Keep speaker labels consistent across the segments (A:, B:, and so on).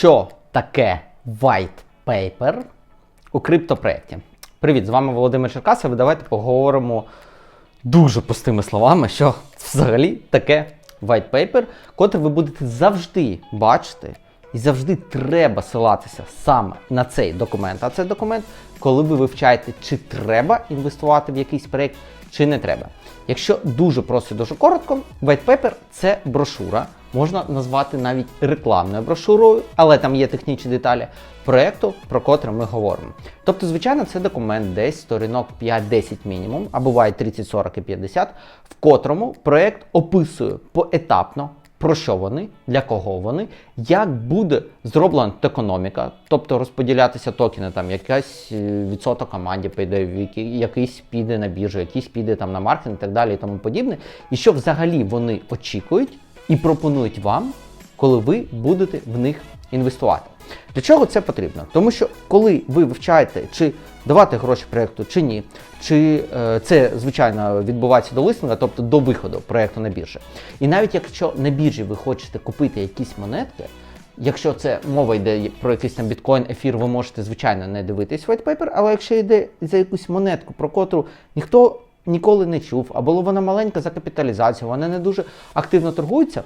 A: що таке white paper у криптопроєкті. Привіт, з вами Володимир Черкасов. Давайте поговоримо дуже простими словами, що взагалі таке white paper, котре ви будете завжди бачити. І завжди треба ссилатися саме на цей документ. А цей документ, коли ви вивчаєте, чи треба інвестувати в якийсь проєкт, чи не треба. Якщо дуже просто дуже коротко, white paper – це брошура, можна назвати навіть рекламною брошурою, але там є технічні деталі проєкту, про котрий ми говоримо. Тобто, звичайно, це документ десь сторінок 5-10 мінімум, а буває 30, 40 і 50, в котрому проєкт описує поетапно. Про що вони, для кого вони, як буде зроблена токеноміка, тобто розподілятися токени, там якась е, відсоток команді піде, якийсь піде на біржу, якийсь піде там на маркетинг і так далі і тому подібне. І що взагалі вони очікують і пропонують вам, коли ви будете в них інвестувати. Для чого це потрібно? Тому що коли ви вивчаєте, чи давати гроші проєкту чи ні, чи е, це звичайно відбувається до листинга, тобто до виходу проєкту на біржі. І навіть якщо на біржі ви хочете купити якісь монетки, якщо це мова йде про якийсь там біткоін, ефір, ви можете звичайно не дивитись white paper, але якщо йде за якусь монетку, про котру ніхто ніколи не чув, або вона маленька за капіталізацію, вона не дуже активно торгується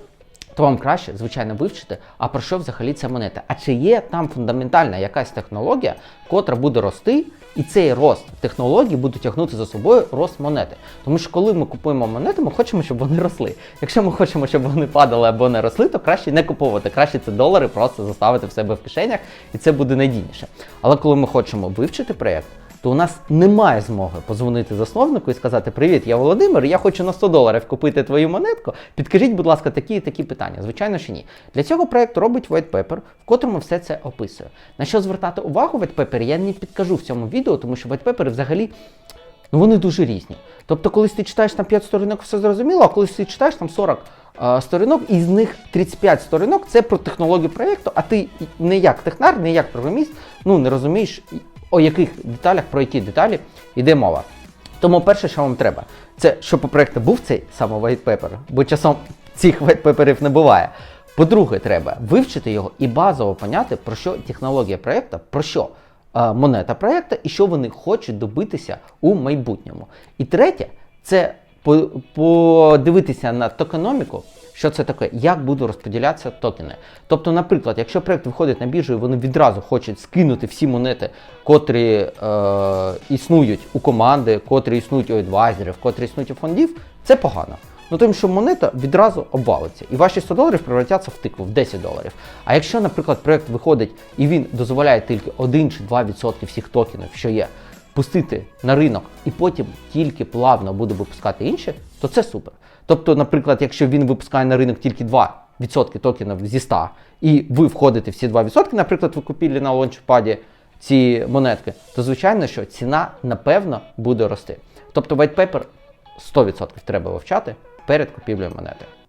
A: то вам краще, звичайно, вивчити, а про що взагалі ця монета? А чи є там фундаментальна якась технологія, котра буде рости, і цей рост технологій буде тягнути за собою рост монети. Тому що коли ми купуємо монети, ми хочемо, щоб вони росли. Якщо ми хочемо, щоб вони падали або не росли, то краще не купувати. Краще це долари просто заставити в себе в кишенях, і це буде надійніше. Але коли ми хочемо вивчити проєкт, то у нас немає змоги позвонити засновнику і сказати: Привіт, я Володимир, я хочу на 100 доларів купити твою монетку. Підкажіть, будь ласка, такі і такі питання. Звичайно, що ні. Для цього проект робить white paper, в котрому все це описує. На що звертати увагу white paper, я не підкажу в цьому відео, тому що white paper взагалі. Ну, вони дуже різні. Тобто, колись ти читаєш там 5 сторінок, все зрозуміло, а колись ти читаєш там 40 е, сторінок, і з них 35 сторінок це про технологію проєкту, а ти не як технар, не як програміст, ну не розумієш, о яких деталях, про які деталі йде мова. Тому перше, що вам треба, це щоб у проєкту був цей саме white paper, бо часом цих white paperів не буває. По-друге, треба вивчити його і базово поняти, про що технологія проєкту, про що е, монета проєкту і що вони хочуть добитися у майбутньому. І третє, це подивитися на токеноміку, що це таке, як будуть розподілятися токени. Тобто, наприклад, якщо проєкт виходить на біржу і вони відразу хочуть скинути всі монети, котрі е, існують у команди, котрі існують у адвайзерів, котрі існують у фондів, це погано. Ну тому що монета відразу обвалиться, і ваші 100 доларів превратяться в тикву в 10 доларів. А якщо, наприклад, проєкт виходить і він дозволяє тільки 1 чи 2% всіх токенів, що є, пустити на ринок і потім тільки плавно буде випускати інші, то це супер. Тобто, наприклад, якщо він випускає на ринок тільки 2% токенів зі 100, і ви входите в ці 2%, наприклад, ви купили на лончпаді ці монетки, то звичайно, що ціна напевно буде рости. Тобто white paper 100% треба вивчати перед купівлею монети.